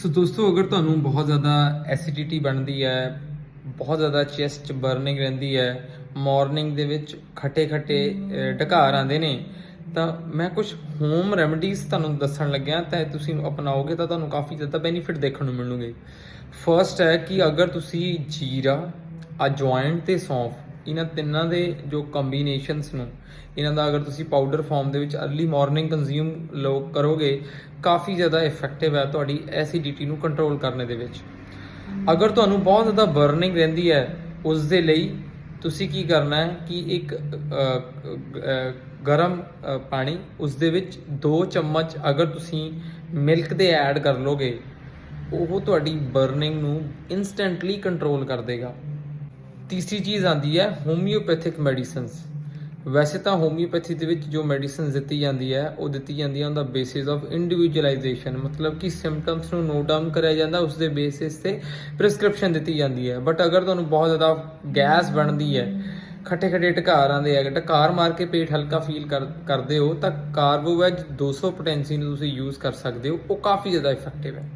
ਸੋ ਦੋਸਤੋ ਅਗਰ ਤੁਹਾਨੂੰ ਬਹੁਤ ਜ਼ਿਆਦਾ ਐਸਿਡਿਟੀ ਬਣਦੀ ਹੈ ਬਹੁਤ ਜ਼ਿਆਦਾ ਚੈਸਟ ਬਰਨਿੰਗ ਰਹਿੰਦੀ ਹੈ ਮਾਰਨਿੰਗ ਦੇ ਵਿੱਚ ਖੱਟੇ ਖੱਟੇ ਢਕਾਰ ਆਉਂਦੇ ਨੇ ਤਾਂ ਮੈਂ ਕੁਝ ਹੋਮ ਰੈਮਡੀਜ਼ ਤੁਹਾਨੂੰ ਦੱਸਣ ਲੱਗਿਆ ਤਾਂ ਤੁਸੀਂ ਅਪਣਾਓਗੇ ਤਾਂ ਤੁਹਾਨੂੰ ਕਾਫੀ ਜ਼ਿਆਦਾ ਬੈਨੀਫਿਟ ਦੇਖਣ ਨੂੰ ਮਿਲਣਗੇ ਫਰਸਟ ਹੈ ਕਿ ਅਗਰ ਤੁਸੀਂ ਜੀਰਾ ਅਜਵਾਇਨ ਤੇ ਸੌਂਫ ਇਹਨਾਂ ਤਿੰਨਾਂ ਦੇ ਜੋ ਕੰਬੀਨੇਸ਼ਨਸ ਨੂੰ ਇਹਨਾਂ ਦਾ ਅਗਰ ਤੁਸੀਂ ਪਾਊਡਰ ਫਾਰਮ ਦੇ ਵਿੱਚ अर्ਲੀ ਮਾਰਨਿੰਗ ਕੰਜ਼ਿਊਮ ਲੋ ਕਰੋਗੇ ਕਾਫੀ ਜ਼ਿਆਦਾ ਇਫੈਕਟਿਵ ਹੈ ਤੁਹਾਡੀ ਐਸਿਡਿਟੀ ਨੂੰ ਕੰਟਰੋਲ ਕਰਨ ਦੇ ਵਿੱਚ। ਅਗਰ ਤੁਹਾਨੂੰ ਬਹੁਤ ਜ਼ਿਆਦਾ ਬਰਨਿੰਗ ਰਹਿੰਦੀ ਹੈ ਉਸ ਦੇ ਲਈ ਤੁਸੀਂ ਕੀ ਕਰਨਾ ਹੈ ਕਿ ਇੱਕ ਗਰਮ ਪਾਣੀ ਉਸ ਦੇ ਵਿੱਚ 2 ਚਮਚ ਅਗਰ ਤੁਸੀਂ ਮਿਲਕ ਦੇ ਐਡ ਕਰ ਲੋਗੇ ਉਹ ਤੁਹਾਡੀ ਬਰਨਿੰਗ ਨੂੰ ਇਨਸਟੈਂਟਲੀ ਕੰਟਰੋਲ ਕਰ ਦੇਗਾ। ਤੀਸਰੀ ਚੀਜ਼ ਆਂਦੀ ਹੈ ਹੋਮਿਓਪੈਥਿਕ ਮੈਡੀਸਿਨਸ ਵੈਸੇ ਤਾਂ ਹੋਮਿਓਪੈਥੀ ਦੇ ਵਿੱਚ ਜੋ ਮੈਡੀਸਿਨਸ ਦਿੱਤੀ ਜਾਂਦੀ ਹੈ, ਉਹ ਦਿੱਤੀ ਜਾਂਦੀ ਹੈ on the basis of individualization ਮਤਲਬ ਕਿ ਸਿੰਪਟਮਸ ਨੂੰ ਨੋਟ ਡਾਊਨ ਕਰਿਆ ਜਾਂਦਾ ਉਸ ਦੇ ਬੇਸਿਸ ਤੇ ਪ੍ਰਿਸਕ੍ਰਿਪਸ਼ਨ ਦਿੱਤੀ ਜਾਂਦੀ ਹੈ। ਬਟ ਅਗਰ ਤੁਹਾਨੂੰ ਬਹੁਤ ਜ਼ਿਆਦਾ ਗੈਸ ਬਣਦੀ ਹੈ ਖੱਟੇ ਖੱਟੇ ਢਕਾਰ ਆਉਂਦੇ ਆ ਢਕਾਰ ਮਾਰ ਕੇ ਪੇਟ ਹਲਕਾ ਫੀਲ ਕਰ, ਕਰਦੇ ਹੋ, ਤਾਂ ਕਾਰਬੋਵੈਜ 200 ਪੋਟੈਂਸੀ ਨੂੰ ਤੁਸੀਂ ਯੂਜ਼ ਕਰ ਸਕਦੇ ਹੋ, ਉਹ ਕਾਫੀ ਜ਼ਿਆਦਾ ਇਫੈਕਟਿਵ ਹੈ।